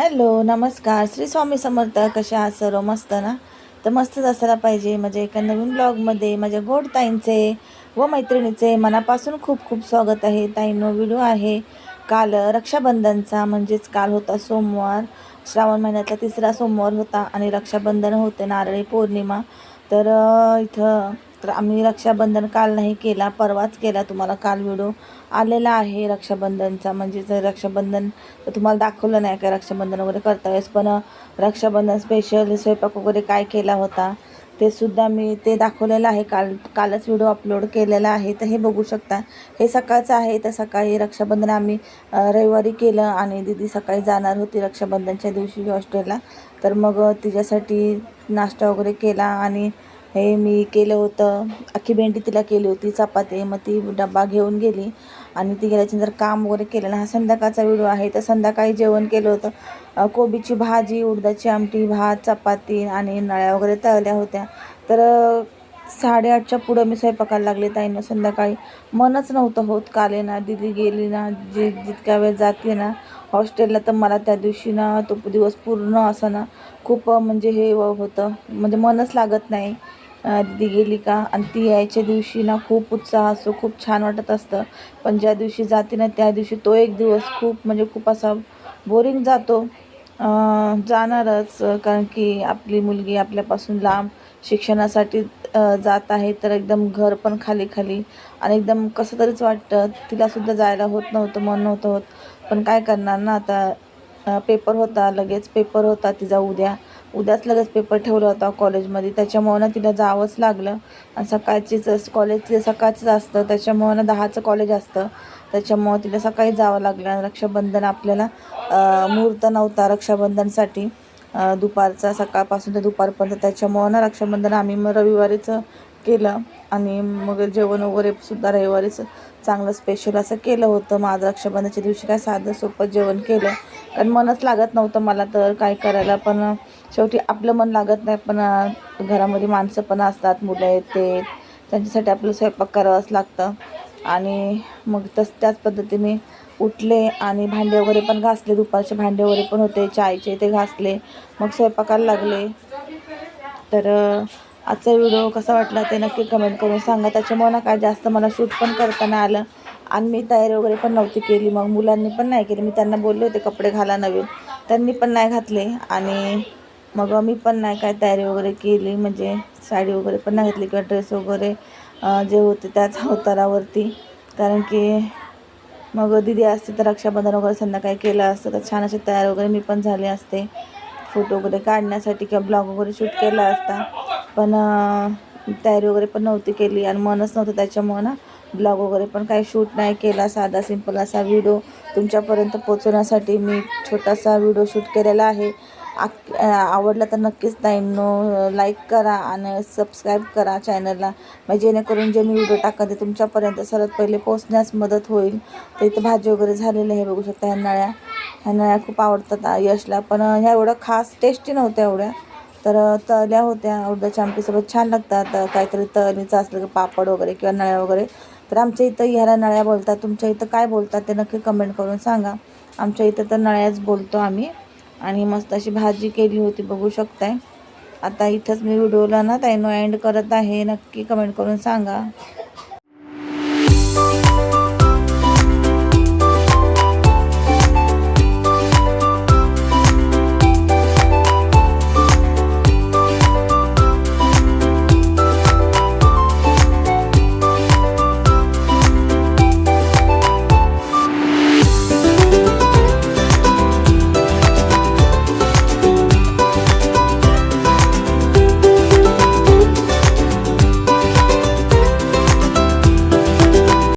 Hello नमस्कार. श्री स्वामी समर्थ कशा आहात सर्व? मस्त ना? तर मस्तच असायला पाहिजे. म्हणजे एका नवीन ब्लॉगमध्ये माझ्या गोड ताईंचे व मैत्रिणीचे मनापासून खूप खूप स्वागत आहे. ताईंनो व्हिडिओ आहे काल रक्षाबंधनचा. म्हणजेच काल होता सोमवार. श्रावण महिन्यातला तिसरा सोमवार होता आणि रक्षाबंधन होते नारळी पौर्णिमा. तर इथं तर आम्ही रक्षाबंधन काल नाही केला परवाच केला. तुम्हाला काल व्हिडिओ आलेला आहे रक्षाबंधनचा. म्हणजे जर रक्षाबंधन तुम्हाला दाखवलं नाही का रक्षाबंधन वगैरे करता वेळेस पण रक्षाबंधन स्पेशल स्वयंपाक वगैरे काय केला होता ते सुद्धा मी ते दाखवलेलं आहे. काल कालच व्हिडिओ अपलोड केलेला आहे. तर हे बघू शकता. हे सकाळचं आहे. तर सकाळी रक्षाबंधन आम्ही रविवारी केलं आणि दिदी सकाळी जाणार होती रक्षाबंधनच्या दिवशी हॉस्टेलला तर मग तिच्यासाठी नाश्ता वगैरे केला आणि हे मी केलं होतं. अख्खी भेंडी तिला केली होती चपाती. मग ती डबा घेऊन गेली आणि ती गेल्याच्यानंतर काम वगैरे केलं. ना हा संध्याकाळचा व्हिडिओ आहे. तर संध्याकाळी जेवण केलं होतं. कोबीची भाजी उडदाची आमटी भात चपाती आणि नळ्या वगैरे तळल्या होत्या. तर साडेआठच्या पुढं मी स्वयंपाकाला लागले. ताईनं संध्याकाळी मनच नव्हतं होत. काल ना दिली गेली ना जे जितक्या वेळ जाते ना हॉस्टेलला तर मला त्या दिवशी ना तो दिवस पूर्ण असं ना खूप म्हणजे हे होतं. म्हणजे मनच लागत नाही. दिदी गेली का? आणि ती यायच्या दिवशी ना खूप उत्साह असतो खूप छान वाटत असतं. पण ज्या दिवशी जाते ना त्या दिवशी तो एक दिवस खूप म्हणजे खूप असा बोरिंग जातो. जाणारच. कारण की आपली मुलगी आपल्यापासून लांब शिक्षणासाठी जात आहे तर एकदम घर पण खाली खाली. आणि एकदम कसं तरीच वाटतं तिलासुद्धा जायला होत नव्हतं मन नव्हतं होत. पण काय करणार ना आता पेपर होता लगेच पेपर होता तिचा उद्या. उद्याच लगेच पेपर ठेवला होता कॉलेजमध्ये त्याच्यामुळं ना तिला जावंच लागलं. आणि सकाळचीच कॉलेज तिचं सकाळचंच असतं. त्याच्यामुळं ना दहाचं कॉलेज असतं. त्याच्यामुळं तिला सकाळी जावं लागलं. रक्षाबंधन आपल्याला मुहूर्त नव्हता रक्षाबंधनसाठी. दुपारचा सकाळपासून ते दुपारपर्यंत. त्याच्यामुळं ना रक्षाबंधन आम्ही मग रविवारीच केलं. आणि मग जेवण वगैरे सुद्धा रविवारीच चांगलं स्पेशल असं केलं होतं. माझं रक्षाबंधनाच्या दिवशी काय साधं सोपं जेवण केलं. कारण मनच लागत नव्हतं मला तर काय करायला. पण शेवटी आपलं मन लागत नाही. पण घरामध्ये माणसं पण असतात. मुलं येते त्यांच्यासाठी आपलं स्वयंपाक करावंच लागतं. आणि मग तस त्याच पद्धतीने उठले आणि भांडे वगैरे पण घासले. दुपारचे भांडे वगैरे पण होते. चायचे ते घासले. मग स्वयंपाकाला लागले. तर आजचा व्हिडिओ कसा वाटला ते नक्की कमेंट करून सांगा. त्याच्यामुळे ना काय जास्त मला शूट पण करताना आलं. आणि मी तयारी वगैरे पण नव्हती केली. मग मुलांनी पण नाही केली. मी त्यांना बोलले होते कपडे घाला नवीन. त्यांनी पण नाही घातले. आणि मग मी पण नाही काय तयारी वगैरे केली. म्हणजे साडी वगैरे पण नाही घातली किंवा ड्रेस वगैरे जे होते त्याच अवतारावरती. कारण की मग दिदी असते तर रक्षाबंधन वगैरे संध्याकाळी केलं असतं तर छान असे तयार वगैरे मी पण झाले असते. फोटो वगैरे काढण्यासाठी किंवा ब्लॉग वगैरे शूट केला असता. पण तयारी वगैरे पण नव्हती केली आणि मनच नव्हतं त्याच्यामुळं ना ब्लॉग वगैरे पण काही शूट नाही केला. साधा सिंपल असा व्हिडिओ तुमच्यापर्यंत पोचवण्यासाठी मी छोटासा व्हिडिओ शूट केलेला आहे. आक आवडला तर नक्कीच ताईंनो लाईक करा आणि सबस्क्राईब करा चॅनलला म्हणजे जेणेकरून जे मी व्हिडिओ टाकते ते तुमच्यापर्यंत सर्वात पहिले पोचण्यास मदत होईल. तर इथं भाजी वगैरे झालेलं आहे बघू शकता ह्या नळ्या ह्या नळ्या खूप आवडतात यशला. पण ह्या एवढं खास टेस्टी नव्हत्या एवढ्या. तर तळल्या होत्या. उडदाच्या आमटीसोबत छान लागतात. काहीतरी तळणीचं असलं की पापड वगैरे किंवा नळ्या वगैरे. तर आमच्या इथं ह्याला नळ्या बोलतात. तुमच्या इथं काय बोलतात ते नक्की कमेंट करून सांगा. आमच्या इथं तर नळ्याच बोलतो आम्ही. आणि मस्त अशी भाजी केली होती बघू शकताय. आता इथंच मी व्हिडिओला ना ताईनो एंड करत आहे. नक्की कमेंट करून सांगा.